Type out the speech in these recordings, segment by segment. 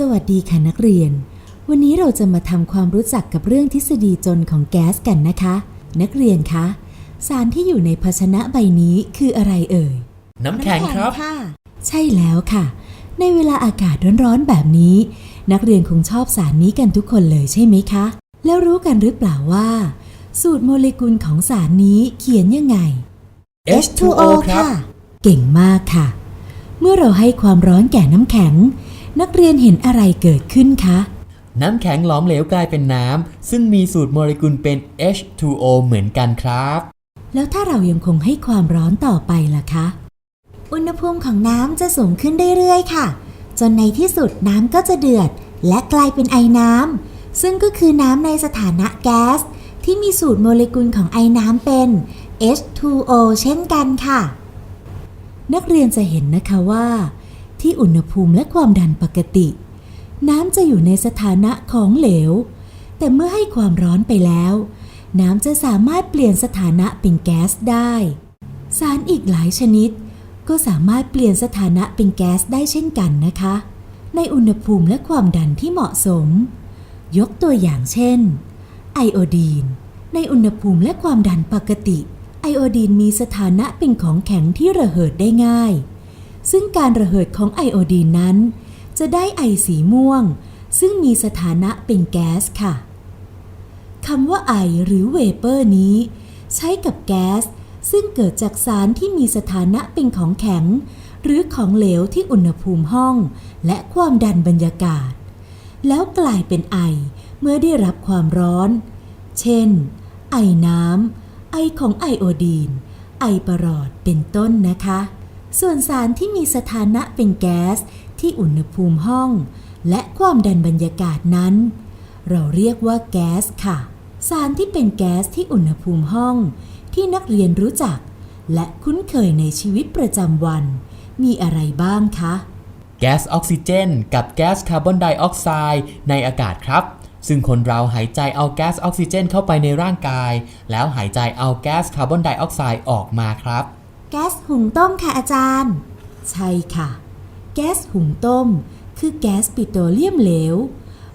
สวัสดีค่ะนักเรียน วันนี้เราจะมาทำความรู้จักกับเรื่องทฤษฎีจนของแก๊สกันนะคะ นักเรียนคะ สารที่อยู่ในภาชนะใบนี้คืออะไรเอ่ย น้ำแข็งครับค่ะใช่แล้วค่ะ ในเวลาอากาศร้อนๆแบบนี้ นักเรียนคงชอบสารนี้กันทุกคนเลยใช่ไหมคะ แล้วรู้กันหรือเปล่าว่า สูตรโมเลกุลของสารนี้เขียนยังไง H2O ครับเก่งมากค่ะ เมื่อเราให้ความร้อนแก่น้ำแข็ง นักเรียนเห็นอะไรเกิดขึ้นคะ น้ำแข็งหลอมเหลวกลายเป็นน้ำ ซึ่งมีสูตรโมเลกุลเป็น H2O เหมือนกันครับ แล้วถ้าเรายังคงให้ความร้อนต่อไปล่ะคะ อุณหภูมิของน้ำจะสูงขึ้นเรื่อยๆ ค่ะ จนในที่สุดน้ำก็จะเดือด และกลายเป็นไอน้ำ ซึ่งก็คือน้ำในสถานะแก๊ส ที่มีสูตรโมเลกุลของไอน้ำเป็น H2O เช่นกันค่ะ นักเรียนจะเห็นนะคะว่า ที่อุณหภูมิและความดันปกติ น้ำจะอยู่ในสถานะของเหลว แต่เมื่อให้ความร้อนไปแล้ว น้ำจะสามารถเปลี่ยนสถานะเป็นแก๊สได้ สารอีกหลายชนิด ก็สามารถเปลี่ยนสถานะเป็นแก๊สได้เช่นกันนะคะ ในอุณหภูมิและความดันที่เหมาะสม ยกตัวอย่างเช่น ไอโอดีน ในอุณหภูมิและความดันปกติไอโอดีนมีสถานะเป็นของแข็งที่ระเหิดได้ง่าย ซึ่งการระเหิดของไอโอดีนนั้น จะได้ไอสีม่วง ซึ่งมีสถานะเป็นแก๊สค่ะคำว่าไอหรือเวเปอร์นี้ ใช้กับแก๊ส ซึ่งเกิดจากสารที่มีสถานะเป็นของแข็ง หรือของเหลวที่อุณหภูมิห้อง และความดันบรรยากาศ แล้วกลายเป็นไอเมื่อได้รับความร้อน เช่น ไอน้ำไอของไอโอดีน ไอประหลอดเป็นต้นนะคะ ส่วนสารที่มีสถานะเป็นแก๊สที่อุณหภูมิห้อง และความดันบรรยากาศนั้น เราเรียกว่าแก๊สค่ะ สารที่เป็นแก๊สที่อุณหภูมิห้อง ที่นักเรียนรู้จัก และคุ้นเคยในชีวิตประจำวัน มีอะไรบ้างคะ แก๊สออกซิเจน กับแก๊สคาร์บอนไดออกไซด์ในอากาศครับ ซึ่งคนเราหายใจเอาแก๊สออกซิเจนเข้าไปในร่างกาย แล้วหายใจเอาแก๊สคาร์บอนไดออกไซด์ออกมาครับ แก๊สหุงต้มค่ะอาจารย์ ใช่ค่ะ แก๊สหุงต้ม คือแก๊สปิโตรเลียมเหลว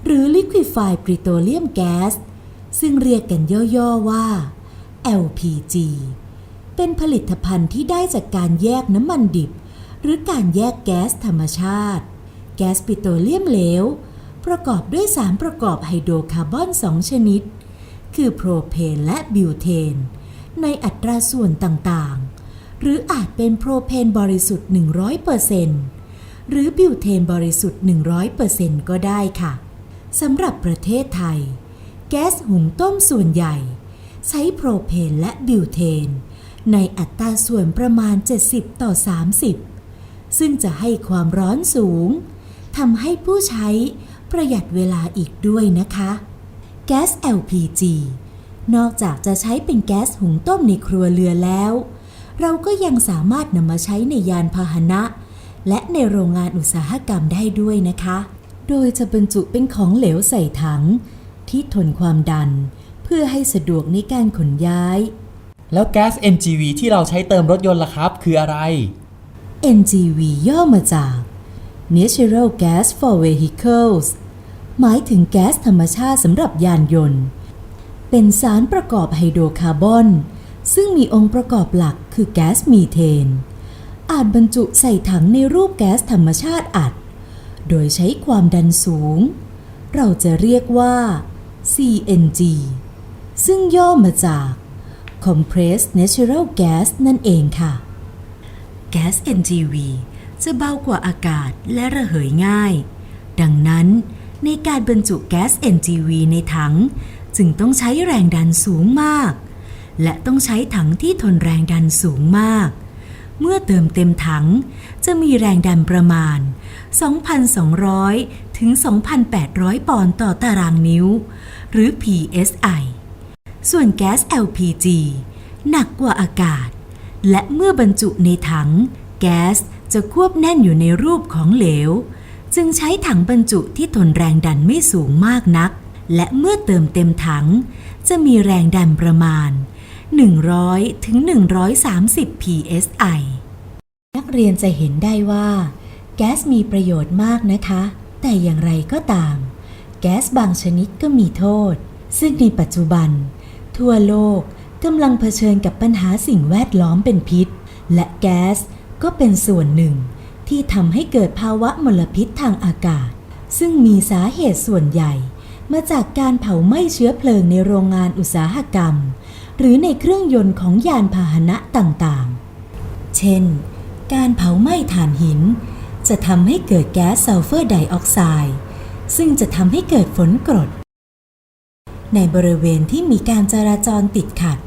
หรือ liquefied petroleum gas ซึ่งเรียกกันย่อๆว่า LPG เป็นผลิตภัณฑ์ที่ได้จากการแยกน้ำมันดิบ หรือการแยกแก๊สธรรมชาติ แก๊สปิโตรเลียมเหลว ประกอบด้วยสารประกอบไฮโดรคาร์บอนสองชนิด คือโพรเพนและบิวเทน ในอัตราส่วนต่างๆ หรืออาจเป็นโพรเพนบริสุทธิ์ 100%หรือบิวเทนบริสุทธิ์ 100%ก็ได้ค่ะสำหรับประเทศไทย แก๊สหุงต้มส่วนใหญ่ ใช้โพรเพนและบิวเทน ในอัตราส่วนประมาณ 70 ต่อ 30 ซึ่งจะให้ความร้อนสูงทำให้ผู้ใช้ประหยัดเวลาอีกด้วยนะคะ แก๊ส LPG นอกจากจะใช้เป็นแก๊สหุงต้มในครัวเรือนแล้ว เราก็ยังสามารถนำมาใช้ในยานพาหนะ และในโรงงานอุตสาหกรรมได้ด้วยนะคะ โดยจะบรรจุเป็นของเหลวใส่ถัง ที่ทนความดัน เพื่อให้สะดวกในการขนย้าย แล้วแก๊ส NGV ที่เราใช้เติมรถยนต์ล่ะครับ คืออะไร NGV ย่อมาจาก Natural Gas for Vehicles หมายถึงแก๊สธรรมชาติสำหรับยานยนต์ เป็นสารประกอบไฮโดรคาร์บอน ซึ่งมีองค์ประกอบหลัก คือแก๊สมีเทน อาจบรรจุใส่ถังในรูปแก๊สธรรมชาติอัด โดยใช้ความดันสูง เราจะเรียกว่า CNG ซึ่งย่อมาจาก Compressed Natural Gas นั่นเองค่ะ แก๊ส NGV จะเบากว่าอากาศและระเหยง่าย ดังนั้นในการบรรจุแก๊ส NGV ในถัง จึงต้องใช้แรงดันสูงมาก และต้องใช้ถังที่ทนแรงดันสูงมาก เมื่อเติมเต็มถังจะมีแรงดันประมาณ 2,200 ถึง 2,800 ปอนด์ต่อตารางนิ้ว หรือ psi ส่วนแก๊ส LPG หนักกว่าอากาศ และเมื่อบรรจุในถัง แก๊สจะควบแน่นอยู่ในรูปของเหลว จึงใช้ถังบรรจุที่ทนแรงดันไม่สูงมากนัก และเมื่อเติมเต็มถัง จะมีแรงดันประมาณ 100 ถึง 130 psi นักเรียนจะเห็นได้ว่า แก๊สมีประโยชน์มากนะคะ แต่อย่างไรก็ตาม แก๊สบางชนิดก็มีโทษ ซึ่งในปัจจุบัน ทั่วโลกกำลังเผชิญกับปัญหาสิ่งแวดล้อมเป็นพิษ และแก๊สก็เป็นส่วนหนึ่ง ที่ทำให้เกิดภาวะมลพิษทางอากาศ ซึ่งมีสาเหตุส่วนใหญ่ มาจากการเผาไหม้เชื้อเพลิงในโรงงานอุตสาหกรรม หรือในเครื่องยนต์ของยานพาหนะต่างๆ เช่น การเผาไหม้ถ่านหิน จะทำให้เกิดแก๊สซัลเฟอร์ไดออกไซด์ ซึ่งจะทำให้เกิดฝนกรด ในบริเวณที่มีการจราจรติดขัด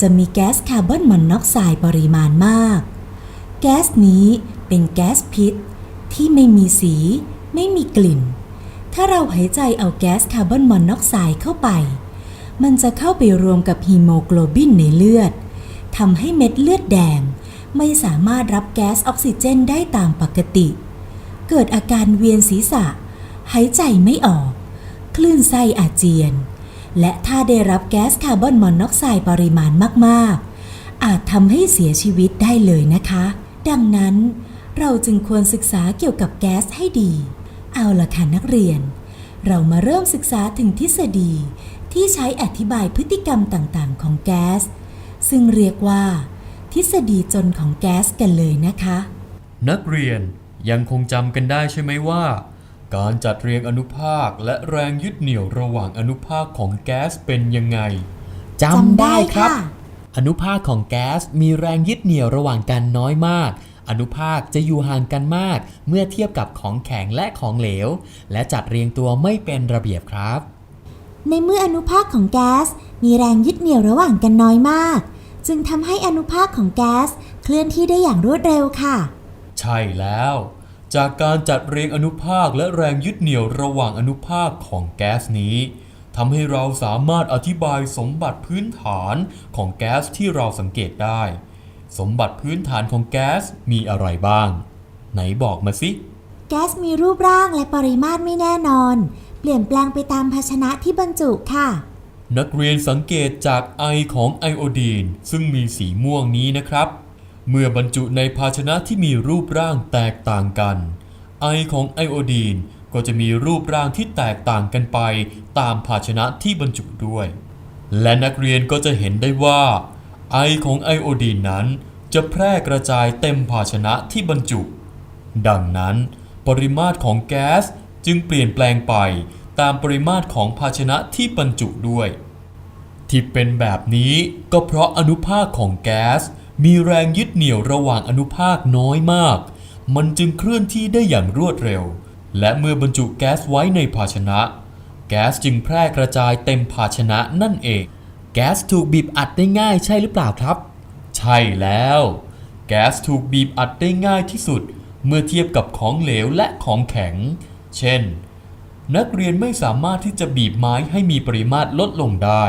จะมีแก๊สคาร์บอนมอนอกไซด์ปริมาณมาก แก๊สนี้เป็นแก๊สพิษ ที่ไม่มีสี ไม่มีกลิ่น ถ้าเราหายใจเอาแก๊สคาร์บอนมอนอกไซด์เข้าไป มันจะเข้าไปรวมกับฮีโมโกลบินในเลือดทำให้เม็ดเลือดแดง ไม่สามารถรับแก๊สออกซิเจนได้ตามปกติ เกิดอาการเวียนศีรษะ หายใจไม่ออก คลื่นไส้อาเจียน และถ้าได้รับแก๊สคาร์บอนมอนอกไซด์ปริมาณมาก ๆ อาจทำให้เสียชีวิตได้เลยนะคะ ดังนั้นเราจึงควรศึกษาเกี่ยวกับแก๊สให้ดี เอาละค่ะนักเรียน เรามาเริ่มศึกษาถึงทฤษฎี ที่ใช้อธิบายพฤติกรรมต่างๆ ของแก๊ส ซึ่งเรียกว่า ทฤษฎีจนของแก๊สกันเลยนะคะ นักเรียนยังคงจำกันได้ใช่ไหมว่า การจัดเรียงอนุภาคและแรงยึดเหนี่ยวระหว่างอนุภาคของแก๊สเป็นยังไงจำได้ครับ อนุภาคของแก๊สมีแรงยึดเหนี่ยวระหว่างกันน้อยมาก อนุภาคจะอยู่ห่างกันมาก เมื่อเทียบกับของแข็งและของเหลว และจัดเรียงตัวไม่เป็นระเบียบครับ ในเมื่ออนุภาคของแก๊สมีแรงยึดเหนี่ยวระหว่างกันน้อยมาก จึงทำให้อนุภาคของแก๊สเคลื่อนที่ได้อย่างรวดเร็วค่ะ ใช่แล้ว จากการจัดเรียงอนุภาคและแรงยึดเหนี่ยวระหว่างอนุภาคของแก๊สนี้ทำให้เราสามารถอธิบายสมบัติพื้นฐานของแก๊สที่เราสังเกตได้ สมบัติพื้นฐานของแก๊สมีอะไรบ้าง ไหนบอกมาสิ แก๊สมีรูปร่างและปริมาตรไม่แน่นอน เปลี่ยนแปลงไปตามภาชนะที่บรรจุค่ะ นักเรียนสังเกตจากไอของไอโอดีน ซึ่งมีสีม่วงนี้นะครับ เมื่อบรรจุในภาชนะที่มีรูปร่างแตกต่างกัน ไอของไอโอดีนก็จะมีรูปร่างที่แตกต่างกันไปตามภาชนะที่บรรจุด้วย และนักเรียนก็จะเห็นได้ว่าไอของไอโอดีนนั้น จะแพร่กระจายเต็มภาชนะที่บรรจุ ดังนั้น ปริมาตรของแก๊ส จึงเปลี่ยนแปลงไปตามปริมาตรของภาชนะที่บรรจุด้วย ที่เป็นแบบนี้ก็เพราะอนุภาคของแก๊ส มีแรงยึดเหนี่ยวระหว่างอนุภาคน้อยมาก มันจึงเคลื่อนที่ได้อย่างรวดเร็ว และเมื่อบรรจุแก๊สไว้ในภาชนะ แก๊สจึงแพร่กระจายเต็มภาชนะนั่นเอง แก๊สถูกบีบอัดได้ง่ายใช่หรือเปล่าครับ ใช่แล้ว แก๊สถูกบีบอัดได้ง่ายที่สุด เมื่อเทียบกับของเหลวและของแข็ง เช่น นักเรียนไม่สามารถที่จะบีบไม้ให้มีปริมาตรลดลงได้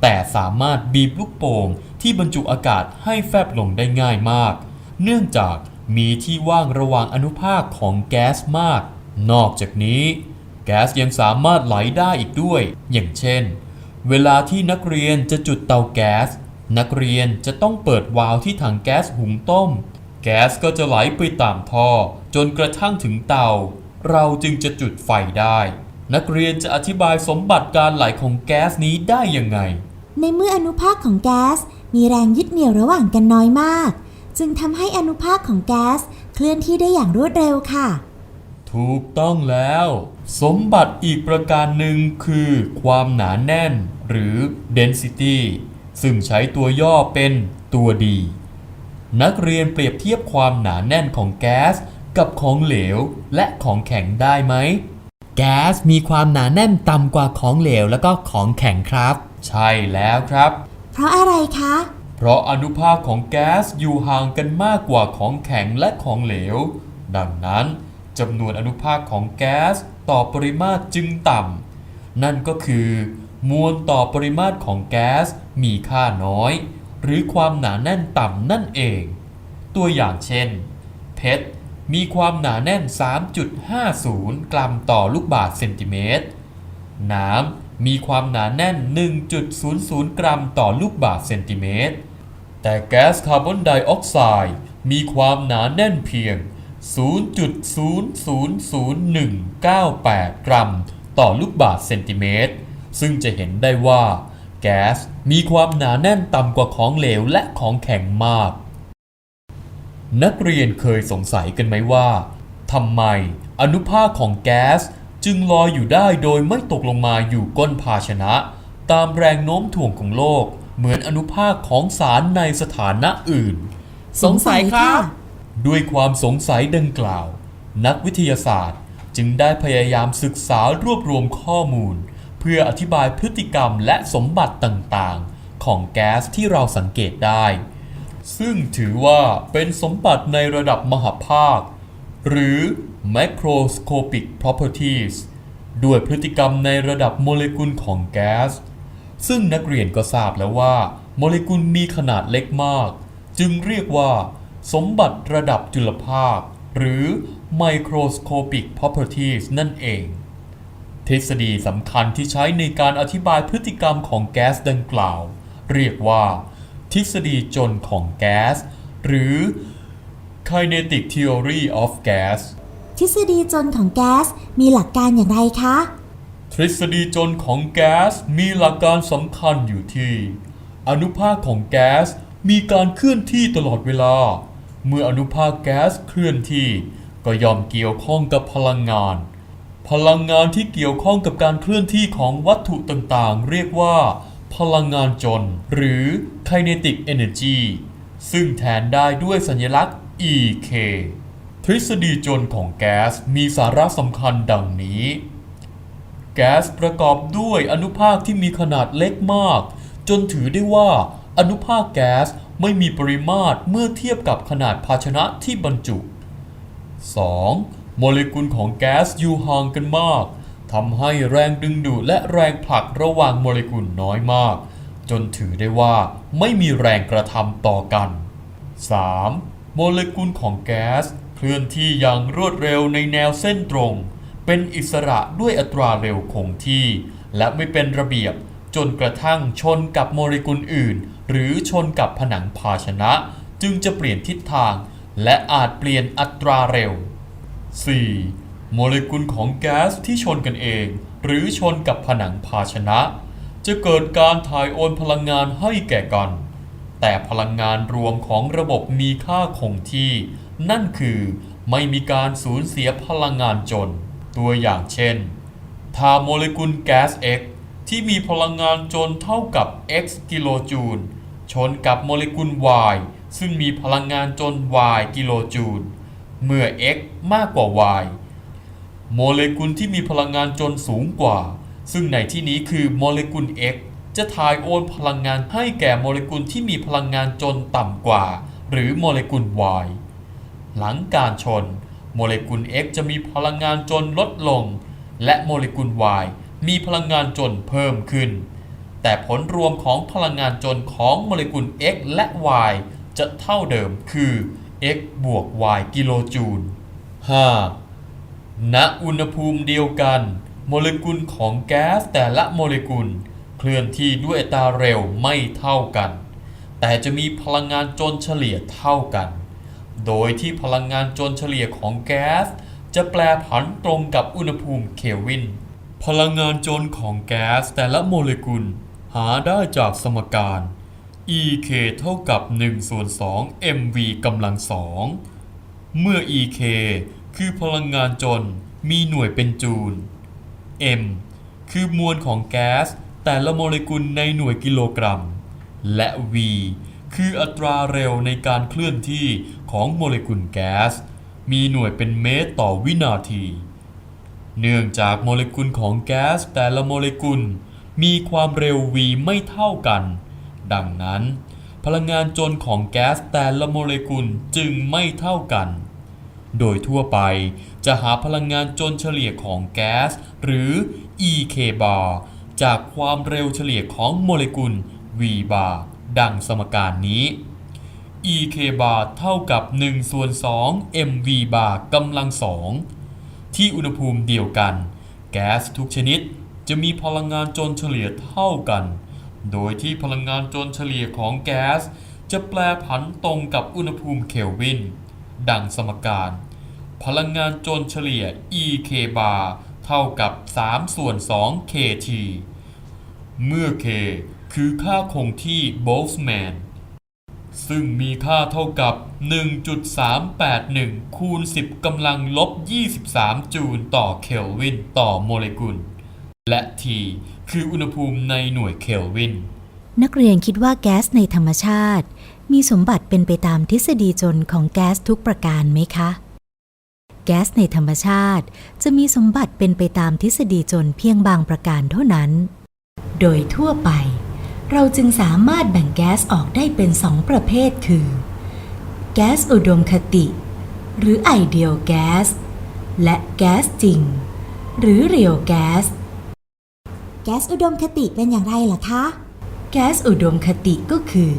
แต่สามารถบีบลูกโป่งที่บรรจุอากาศให้แฟบลงได้ง่ายมาก เนื่องจากมีที่ว่างระหว่างอนุภาคของแก๊สมาก นอกจากนี้ แก๊สยังสามารถไหลได้อีกด้วย อย่างเช่น เวลาที่นักเรียนจะจุดเตาแก๊ส นักเรียนจะต้องเปิดวาล์วที่ถังแก๊สหุงต้ม แก๊สก็จะไหลไปตามท่อจนกระทั่งถึงเตา เราจึงจะจุดไฟได้ นักเรียนจะอธิบายสมบัติการไหลของแก๊สนี้ได้ยังไง ในเมื่ออนุภาคของแก๊สมีแรงยึดเหนี่ยวระหว่างกันน้อยมาก จึงทำให้อนุภาคของแก๊สเคลื่อนที่ได้อย่างรวดเร็วค่ะ ถูกต้องแล้ว สมบัติอีกประการหนึ่งคือ ความหนาแน่น หรือ density ซึ่งใช้ตัวย่อเป็นตัวดี นักเรียนเปรียบเทียบความหนาแน่นของแก๊ส กับของเหลวและของแข็งได้ไหม แก๊สมีความหนาแน่นต่ำกว่าของเหลวแล้วก็ของแข็งครับ ใช่แล้วครับ เพราะอะไรคะ เพราะอนุภาคของแก๊สอยู่ห่างกันมากกว่าของแข็งและของเหลว ดังนั้นจำนวนอนุภาคของแก๊สต่อปริมาตรจึงต่ำ นั่นก็คือ มวลต่อปริมาตรของแก๊สมีค่าน้อย หรือความหนาแน่นต่ำนั่นเอง ตัวอย่างเช่น เพชร มีความหนาแน่น 3.50 กรัมต่อลูกบาศก์เซนติเมตร น้ำมีความหนาแน่น 1.00 กรัมต่อลูกบาศก์เซนติเมตร แต่แก๊สคาร์บอนไดออกไซด์มีความหนาแน่นเพียง 0.000198 กรัมต่อลูกบาศก์เซนติเมตร ซึ่งจะเห็นได้ว่า แก๊สมีความหนาแน่นต่ำกว่าของเหลวและของแข็งมาก นักเรียนเคยสงสัยกันไหมว่าทำไมอนุภาคของแก๊สจึงลอยอยู่ได้โดยไม่ตกลงมาอยู่ก้นภาชนะ ตามแรงโน้มถ่วงของโลก เหมือนอนุภาคของสารในสถานะอื่น สงสัยครับ ด้วยความสงสัยดังกล่าว นักวิทยาศาสตร์จึงได้พยายามศึกษารวบรวมข้อมูล เพื่ออธิบายพฤติกรรมและสมบัติต่างๆ ของแก๊สที่เราสังเกตได้ ซึ่งถือว่าเป็นสมบัติในระดับมหาภาค หรือ macroscopic properties ด้วยพฤติกรรมในระดับโมเลกุลของแก๊ส ซึ่งนักเรียนก็ทราบแล้วว่า โมเลกุลมีขนาดเล็กมาก จึงเรียกว่า สมบัติระดับจุลภาค หรือ microscopic properties นั่นเอง ทฤษฎีสำคัญที่ใช้ในการอธิบายพฤติกรรมของแก๊สดังกล่าว เรียกว่า ทฤษฎีจนของแก๊ส หรือ kinetic theory of gas ทฤษฎีจนของแก๊สมีหลักการอย่างไรคะ ทฤษฎีจนของแก๊สมีหลักการสำคัญอยู่ที่ อนุภาคของแก๊สมีการเคลื่อนที่ตลอดเวลา เมื่ออนุภาคแก๊สเคลื่อนที่ ก็ย่อมเกี่ยวข้องกับพลังงาน พลังงานที่เกี่ยวข้องกับการเคลื่อนที่ของวัตถุต่างๆ เรียกว่า พลังงานจนหรือ kinetic energy ซึ่งแทนได้ด้วยสัญลักษณ์ EK ทฤษฎีจนของแก๊สมีสาระสำคัญดังนี้ แก๊สประกอบด้วยอนุภาคที่มีขนาดเล็กมาก จนถือได้ว่าอนุภาคแก๊สไม่มีปริมาตรเมื่อเทียบกับขนาดภาชนะที่บรรจุ 2. โมเลกุลของแก๊สอยู่ห่างกันมาก ทำให้แรงดึงดูดและแรงผลักระหว่างโมเลกุลน้อยมาก จนถือได้ว่าไม่มีแรงกระทำต่อกัน 3. โมเลกุลของแก๊สเคลื่อนที่อย่างรวดเร็วในแนวเส้นตรง เป็นอิสระด้วยอัตราเร็วคงที่ และไม่เป็นระเบียบจนกระทั่งชนกับโมเลกุลอื่น หรือชนกับผนังภาชนะ จึงจะเปลี่ยนทิศทาง และอาจเปลี่ยนอัตราเร็ว 4. โมเลกุลของแก๊สที่ชนกันเอง หรือชนกับผนังภาชนะ จะเกิดการถ่ายโอนพลังงานให้แก่กัน แต่พลังงานรวมของระบบมีค่าคงที่ นั่นคือไม่มีการสูญเสียพลังงานจน ตัวอย่างเช่น ถ้าโมเลกุลแก๊ส X ที่มีพลังงานจนเท่ากับ x กิโลจูล ชนกับโมเลกุล Y ซึ่งมีพลังงานจน y กิโลจูล เมื่อ x มากกว่า y โมเลกุลที่มีพลังงานจนสูงกว่า ซึ่งในที่นี้คือโมเลกุล x จะถ่ายโอนพลังงานให้แก่โมเลกุลที่มีพลังงานจนต่ำกว่า หรือโมเลกุล y หลังการชน โมเลกุล x จะมีพลังงานจนลดลง และโมเลกุล y มีพลังงานจนเพิ่มขึ้น แต่ผลรวมของพลังงานจนของโมเลกุล x และ y จะเท่าเดิมคือ x บวก y กิโลจูล 5. ณอุณหภูมิเดียวกัน โมเลกุลของแก๊สแต่ละโมเลกุล เคลื่อนที่ด้วยอัตราเร็วไม่เท่ากัน แต่จะมีพลังงานจนเฉลี่ยเท่ากัน โดยที่พลังงานจนเฉลี่ยของแก๊สจะแปรผันตรงกับอุณหภูมิเคลวิน พลังงานจนของแก๊สแต่ละโมเลกุล หาได้จากสมการ EK เท่ากับ1ส่วน2 mv กำลังสอง เมื่อ EK คือพลังงานจนมีหน่วยเป็นจูล M คือมวลของแก๊สแต่ละโมเลกุลในหน่วยกิโลกรัม และ V คืออัตราเร็วในการเคลื่อนที่ของโมเลกุลแก๊ส มีหน่วยเป็นเมตรต่อวินาที เนื่องจากโมเลกุลของแก๊สแต่ละโมเลกุล มีความเร็ว v ไม่เท่ากัน ดังนั้น พลังงานจนของแก๊สแต่ละโมเลกุลจึงไม่เท่ากัน โดยทั่วไปจะหาพลังงานจนเฉลี่ยของแก๊ส หรือ EK bar จากความเร็วเฉลี่ยของโมเลกุล V bar ดังสมการนี้ EK bar เท่ากับ1ส่วน2 mv bar กำลังสองที่อุณหภูมิเดียวกัน แก๊สทุกชนิดจะมีพลังงานจนเฉลี่ยเท่ากัน โดยที่พลังงานจนเฉลี่ยของแก๊สจะแปรผันตรงกับอุณหภูมิเคลวิน ดังสมการ พลังงานจนเฉลี่ย EK bar เท่ากับ 3 ส่วน 2 KT เมื่อ K คือค่าคงที่ Boltzmann ซึ่งมีค่าเท่ากับ 1.381 คูณ 10กำลังลบ 23 จูลต่อเคลวินต่อโมเลกุล และ T คืออุณหภูมิในหน่วยเคลวิน นักเรียนคิดว่าแก๊สในธรรมชาติ มีสมบัติเป็นไปตามทฤษฎีจนของแก๊สทุกประการไหมคะ แก๊สในธรรมชาติจะมีสมบัติเป็นไปตามทฤษฎีจนเพียงบางประการเท่านั้น โดยทั่วไป เราจึงสามารถแบ่งแก๊สออกได้เป็นสองประเภทคือ แก๊สอุดมคติ หรือไอเดียลแก๊สและแก๊สจริง หรือเรียลแก๊ส แก๊สอุดมคติเป็นอย่างไรล่ะคะ แก๊สอุดมคติก็คือ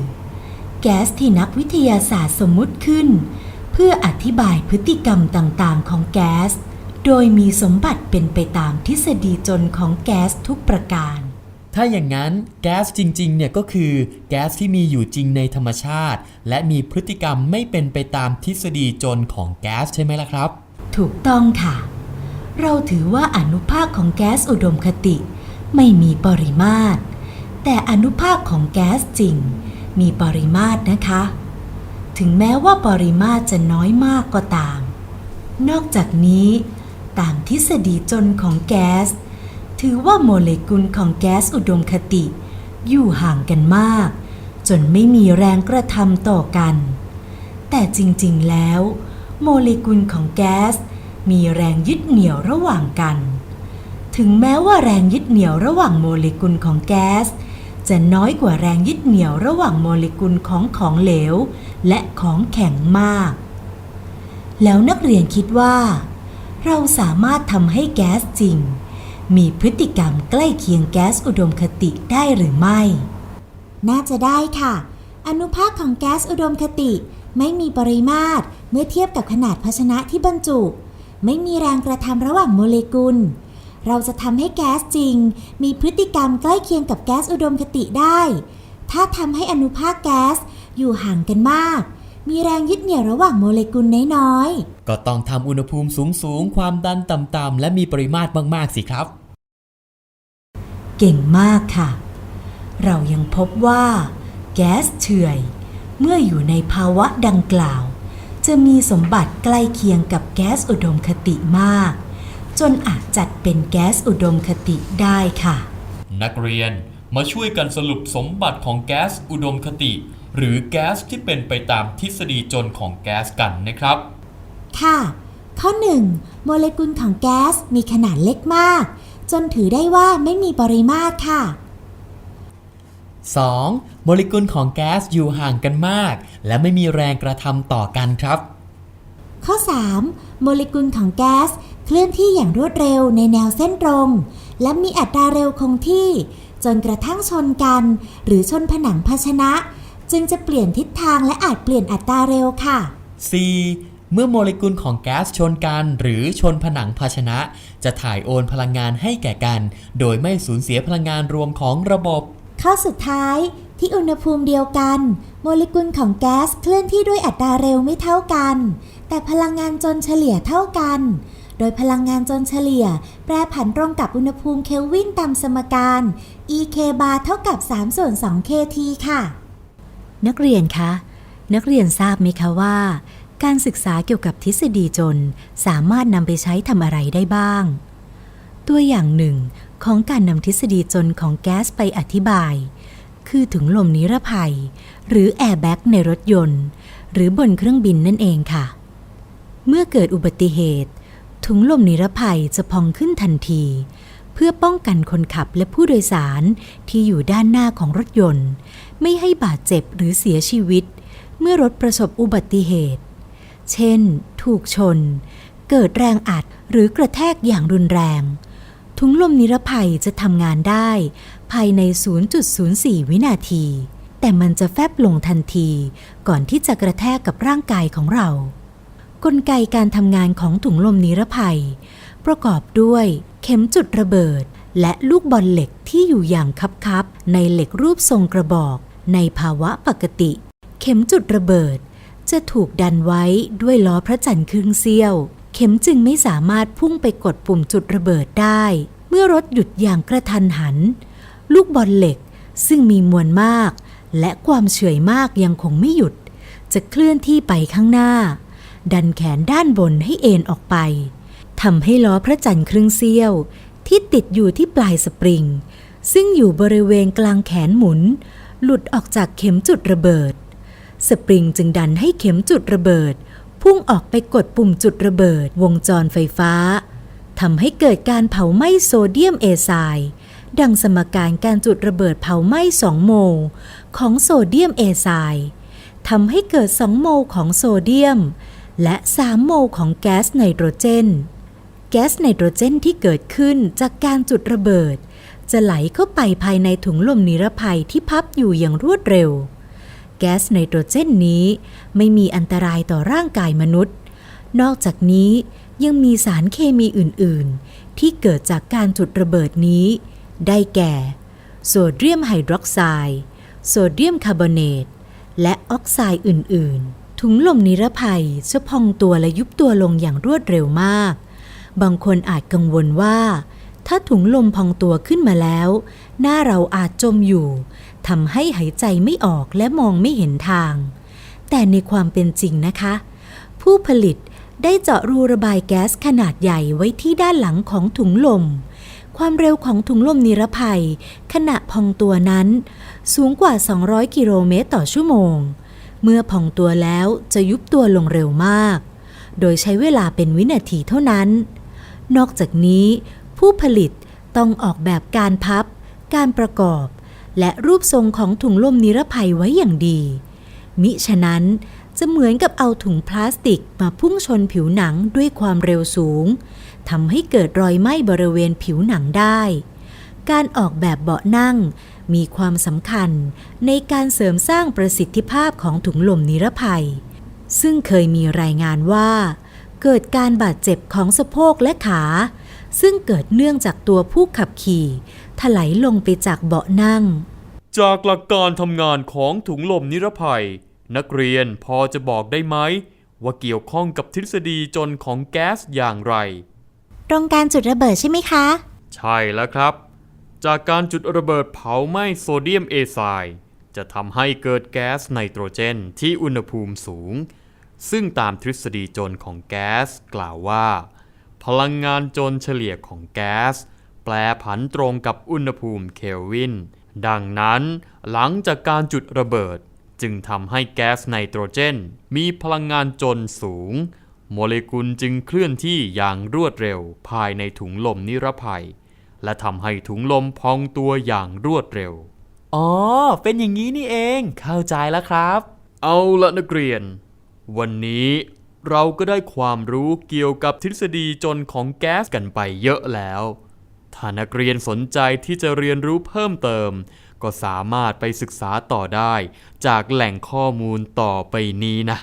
แก๊สที่นักวิทยาศาสตร์สมมุติขึ้น เพื่ออธิบายพฤติกรรมต่างๆ ของแก๊ส โดยมีสมบัติเป็นไปตามทฤษฎีจนของแก๊สทุกประการ ถ้าอย่างนั้นแก๊สจริงๆเนี่ยก็คือแก๊สที่มีอยู่จริงในธรรมชาติ และมีพฤติกรรมไม่เป็นไปตามทฤษฎีจนของแก๊สใช่ไหมล่ะครับ ถูกต้องค่ะ เราถือว่าอนุภาคของแก๊สอุดมคติ ไม่มีปริมาตร แต่อนุภาคของแก๊สจริง มีปริมาตรนะคะ ถึงแม้ว่าปริมาตรจะน้อยมากก็ตาม นอกจากนี้ ตามทฤษฎีจนของแก๊ส ถือว่าโมเลกุลของแก๊สอุดมคติ อยู่ห่างกันมาก จนไม่มีแรงกระทำต่อกัน แต่จริงๆแล้ว โมเลกุลของแก๊ส มีแรงยึดเหนี่ยวระหว่างกันถึงแม้ว่าแรงยึดเหนี่ยวระหว่างโมเลกุลของแก๊ส จะน้อยกว่าแรงยึดเหนี่ยวระหว่างโมเลกุลของของเหลว และของแข็งมาก แล้วนักเรียนคิดว่า เราสามารถทำให้แก๊สจริง มีพฤติกรรมใกล้เคียงแก๊สอุดมคติได้หรือไม่ น่าจะได้ค่ะ อนุภาคของแก๊สอุดมคติ ไม่มีปริมาตรเมื่อเทียบกับขนาดภาชนะที่บรรจุ ไม่มีแรงกระทำระหว่างโมเลกุล เราจะทำให้แก๊สจริง มีพฤติกรรมใกล้เคียงกับแก๊สอุดมคติได้ ถ้าทำให้อนุภาคแก๊สอยู่ห่างกันมาก มีแรงยึดเหนี่ยวระหว่างโมเลกุลน้อยๆ ก็ต้องทำอุณหภูมิสูงๆ ความดันต่ำๆ และมีปริมาตรมากๆ สิครับ เก่งมากค่ะ เรายังพบว่า แก๊สเฉื่อย เมื่ออยู่ในภาวะดังกล่าว จะมีสมบัติใกล้เคียงกับแก๊สอุดมคติมาก จนอาจจัดเป็นแก๊สอุดมคติได้ค่ะ นักเรียนมาช่วยกันสรุปสมบัติของแก๊สอุดมคติ หรือแก๊สที่เป็นไปตามทฤษฎีจนของแก๊สกันนะครับ ค่ะ ข้อ 1 โมเลกุลของแก๊สมีขนาดเล็กมาก จนถือได้ว่าไม่มีปริมาตรค่ะ 2. โมเลกุลของแก๊สอยู่ห่างกันมาก และไม่มีแรงกระทำต่อกันครับ ข้อ 3 โมเลกุลของแก๊สเค ลื่อนที่อย่างรวดเร็วในแนวเส้นตรง และมีอัตราเร็วคงที่ จนกระทั่งชนกัน หรือชนผนังภาชนะ จึงจะเปลี่ยนทิศทางและอาจเปลี่ยนอัตราเร็วค่ะ 4. เมื่อโมเลกุลของแก๊สชนกันหรือชนผนังภาชนะ จะถ่ายโอนพลังงานให้แก่กัน โดยไม่สูญเสียพลังงานรวมของระบบ ข้อสุดท้ายที่อุณหภูมิเดียวกัน โมเลกุลของแก๊สเคลื่อนที่ด้วยอัตราเร็วไม่เท่ากัน แต่พลังงานจนเฉลี่ยเท่ากัน โดยพลังงานจนเฉลี่ย แปรผันตรงกับอุณหภูมิเคลวินตามสมการ EK bar เท่ากับ 3 ส่วน 2 KT ค่ะ นักเรียนคะ นักเรียนทราบไหมคะว่า การศึกษาเกี่ยวกับทฤษฎีจนสามารถนำไปใช้ทำอะไรได้บ้าง ตัวอย่างหนึ่งของการนำทฤษฎีจนของแก๊สไปอธิบาย คือถุงลมนิรภัย หรือแอร์แบ็กในรถยนต์ หรือบนเครื่องบินนั่นเองค่ะ เมื่อเกิดอุบัติเหตุ ถุงลมนิรภัยจะพองขึ้นทันที เพื่อป้องกันคนขับและผู้โดยสารที่อยู่ด้านหน้าของรถยนต์ ไม่ให้บาดเจ็บหรือเสียชีวิต เมื่อรถประสบอุบัติเหตุ เช่น ถูกชน เกิดแรงอัดหรือกระแทกอย่างรุนแรง ถุงลมนิรภัยจะทำงานได้ ภายใน 0.04 วินาที แต่มันจะแฟบลงทันที ก่อนที่จะกระแทกกับร่างกายของเรา กลไกการทำงานของถุงลมนิรภัย ประกอบด้วยเข็มจุดระเบิด และลูกบอลเหล็กที่อยู่อย่างคับๆในเหล็กรูปทรงกระบอก ในภาวะปกติ เข็มจุดระเบิด จะถูกดันไว้ด้วยล้อพระจันทร์ครึ่งเสี้ยว เข็มจึงไม่สามารถพุ่งไปกดปุ่มจุดระเบิดได้ เมื่อรถหยุดอย่างกระทันหัน ลูกบอลเหล็กซึ่งมีมวลมาก และความเฉื่อยมากยังคงไม่หยุด จะเคลื่อนที่ไปข้างหน้า ดันแขนด้านบนให้เอ็นออกไปทำให้ล้อพระจันทร์ครึ่งเสี้ยว ที่ติดอยู่ที่ปลายสปริง ซึ่งอยู่บริเวณกลางแขนหมุน หลุดออกจากเข็มจุดระเบิด สปริงจึงดันให้เข็มจุดระเบิด พุ่งออกไปกดปุ่มจุดระเบิดวงจรไฟฟ้าทำให้เกิดการเผาไหม้โซเดียมเอไซด์ดังสมการการจุดระเบิดเผาไหม้2โมลของโซเดียมเอไซด์ทำให้เกิด2โมลของโซเดียม และ 3 โมลของแก๊สไนโตรเจน แก๊สไนโตรเจนที่เกิดขึ้นจากการจุดระเบิด จะไหลเข้าไปภายในถุงลมนิรภัยที่พับอยู่อย่างรวดเร็ว แก๊สไนโตรเจนนี้ไม่มีอันตรายต่อร่างกายมนุษย์ นอกจากนี้ยังมีสารเคมีอื่น ๆ ที่เกิดจากการจุดระเบิดนี้ ได้แก่ โซเดียมไฮดรอกไซด์ โซเดียมคาร์บอเนต และออกไซด์อื่น ๆ ถุงลมนิรภัยจะพองตัวและยุบตัวลงอย่างรวดเร็วมาก บางคนอาจกังวลว่า ถ้าถุงลมพองตัวขึ้นมาแล้ว หน้าเราอาจจมอยู่ทำให้หายใจไม่ออกและมองไม่เห็นทาง แต่ในความเป็นจริงนะคะ ผู้ผลิตได้เจาะรูระบายแก๊สขนาดใหญ่ไว้ที่ด้านหลังของถุงลม ความเร็วของถุงลมนิรภัย ขณะพองตัวนั้น สูงกว่า 200 กิโลเมตรต่อชั่วโมง เมื่อพองตัวแล้วจะยุบตัวลงเร็วมาก โดยใช้เวลาเป็นวินาทีเท่านั้น นอกจากนี้ผู้ผลิตต้องออกแบบการพับ การประกอบ และรูปทรงของถุงลมนิรภัยไว้อย่างดี มิฉะนั้นจะเหมือนกับเอาถุงพลาสติกมาพุ่งชนผิวหนังด้วยความเร็วสูงทำให้เกิดรอยไหม้บริเวณผิวหนังได้ การออกแบบเบาะนั่ง มีความสำคัญในการเสริมสร้างประสิทธิภาพของถุงลมนิรภัย ซึ่งเคยมีรายงานว่า เกิดการบาดเจ็บของสะโพกและขา ซึ่งเกิดเนื่องจากตัวผู้ขับขี่ถลายลงไปจากเบาะนั่ง จากหลักการทำงานของถุงลมนิรภัย นักเรียนพอจะบอกได้ไหม ว่าเกี่ยวข้องกับทฤษฎีจนของแก๊สอย่างไร ตรงการจุดระเบิดใช่ไหมคะ ใช่แล้วครับ จากการจุดระเบิดเผาไหม้โซเดียมเอไซด์จะทำให้เกิดแก๊สไนโตรเจนที่อุณหภูมิสูง ซึ่งตามทฤษฎีจนของแก๊สกล่าวว่า พลังงานจนเฉลี่ยของแก๊ส แปรผันตรงกับอุณหภูมิเคลวิน ดังนั้นหลังจากการจุดระเบิดจึงทำให้แก๊สไนโตรเจน มีพลังงานจนสูง โมเลกุลจึงเคลื่อนที่อย่างรวดเร็วภายในถุงลมนิรภัย และทำให้ถุงลมพองตัวอย่างรวดเร็ว อ๋อ เป็นอย่างนี้นี่เอง เข้าใจแล้วครับ เอาละนักเรียน วันนี้เราก็ได้ความรู้เกี่ยวกับทฤษฎีจนของแก๊สกันไปเยอะแล้ว ถ้านักเรียนสนใจที่จะเรียนรู้เพิ่มเติม ก็สามารถไปศึกษาต่อได้ จากแหล่งข้อมูลต่อไปนี้นะ